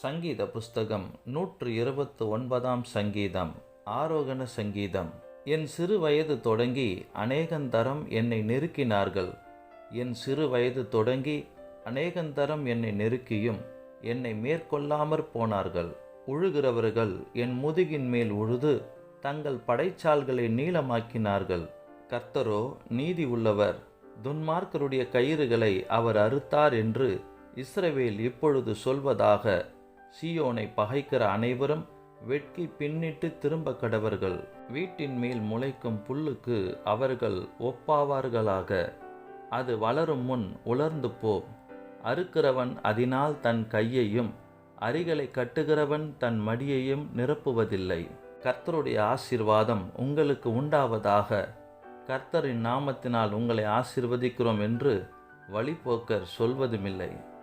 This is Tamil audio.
சங்கீத புஸ்தகம் நூற்று இருபத்து ஒன்பதாம் சங்கீதம் ஆரோகண சங்கீதம். என் சிறு வயது தொடங்கி அநேகந்தரம் என்னை நெருக்கினார்கள். என் சிறு வயது தொடங்கி அநேகந்தரம் என்னை நெருக்கியும் என்னை மேற்கொள்ளாமற் போனார்கள். உழுகிறவர்கள் என் முதுகின் மேல் உழுது தங்கள் படைச்சால்களை நீளமாக்கினார்கள். கர்த்தரோ நீதி உள்ளவர் துன்மார்க்கருடைய கயிறுகளை அவர் அறுத்தார் என்று இஸ்ரவேல் இப்பொழுது சொல்வதாக சீயோனை பகைக்கிற அனைவரும் வெட்கி பின்னிட்டு திரும்ப கடவர்கள். வீட்டின் மேல் முளைக்கும் புல்லுக்கு அவர்கள் ஒப்பாவார்களாக. அது வளரும் முன் உலர்ந்து போ. அறுக்கிறவன் அதனால் தன் கையையும் அரிகளை கட்டுகிறவன் தன் மடியையும் நிரப்புவதில்லை. கர்த்தருடைய ஆசீர்வாதம் உங்களுக்கு உண்டாவதாக. கர்த்தரின் நாமத்தினால் உங்களை ஆசீர்வதிக்கிறோம் என்று வழிபோக்கர் சொல்வதுமில்லை.